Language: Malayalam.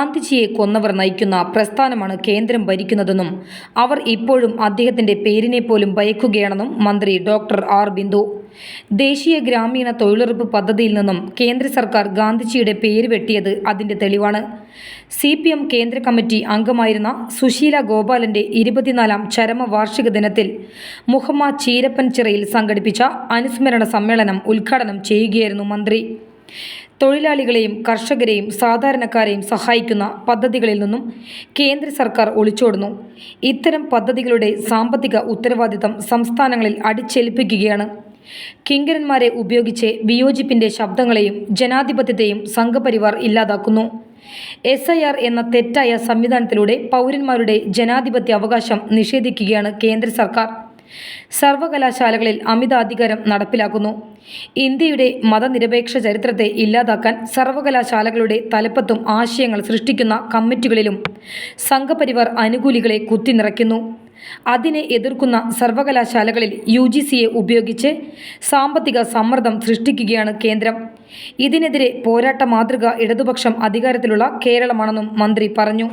ഗാന്ധിജിയെ കൊന്നവർ നയിക്കുന്ന പ്രസ്ഥാനമാണ് കേന്ദ്രം ഭരിക്കുന്നതെന്നും അവർ ഇപ്പോഴും അദ്ദേഹത്തിന്റെ പേരിനെ പോലും ഭയക്കുകയാണെന്നും മന്ത്രി ഡോക്ടർ ആർ ബിന്ദു. ദേശീയ ഗ്രാമീണ തൊഴിലുറപ്പ് പദ്ധതിയിൽ നിന്നും കേന്ദ്ര സർക്കാർ ഗാന്ധിജിയുടെ പേര് വെട്ടിയത് അതിന്റെ തെളിവാണ്. സി പി എം കേന്ദ്ര കമ്മിറ്റി അംഗമായിരുന്ന സുശീല ഗോപാലന്റെ ഇരുപത്തിനാലാം ചരമവാർഷിക ദിനത്തിൽ മുഹമ്മ ചീരപ്പൻ ചിറയിൽ സംഘടിപ്പിച്ച അനുസ്മരണ സമ്മേളനം ഉദ്ഘാടനം ചെയ്യുകയായിരുന്നു മന്ത്രി. തൊഴിലാളികളെയും കർഷകരെയും സാധാരണക്കാരെയും സഹായിക്കുന്ന പദ്ധതികളിൽ നിന്നും കേന്ദ്ര സർക്കാർ ഒളിച്ചോടുന്നു. ഇത്തരം പദ്ധതികളുടെ സാമ്പത്തിക ഉത്തരവാദിത്തം സംസ്ഥാനങ്ങളിൽ അടിച്ചേൽപ്പിക്കുകയാണ്. കിങ്കരന്മാരെ ഉപയോഗിച്ച് വിയോജിപ്പിന്റെ ശബ്ദങ്ങളെയും ജനാധിപത്യത്തെയും സംഘപരിവാർ ഇല്ലാതാക്കുന്നു. എസ് ഐ ആർ എന്ന തെറ്റായ സംവിധാനത്തിലൂടെ പൗരന്മാരുടെ ജനാധിപത്യ അവകാശം നിഷേധിക്കുകയാണ് കേന്ദ്ര സർക്കാർ. സർവകലാശാലകളിൽ അമിതാധികാരം നടപ്പിലാക്കുന്നു. ഇന്ത്യയുടെ മതനിരപേക്ഷ ചരിത്രത്തെ ഇല്ലാതാക്കാൻ സർവകലാശാലകളുടെ തലപ്പത്തും ആശയങ്ങൾ സൃഷ്ടിക്കുന്ന കമ്മിറ്റികളിലും സംഘപരിവാർ അനുകൂലികളെ കുത്തിനിറയ്ക്കുന്നു അതിനെ എതിർക്കുന്ന സർവകലാശാലകളിൽ യു ജി സിയെ ഉപയോഗിച്ച് സാമ്പത്തിക സമ്മർദ്ദം സൃഷ്ടിക്കുകയാണ് കേന്ദ്രം. ഇതിനെതിരെ പോരാട്ട മാതൃക ഇടതുപക്ഷം അധികാരത്തിലുള്ള കേരളമാണെന്നും മന്ത്രി പറഞ്ഞു.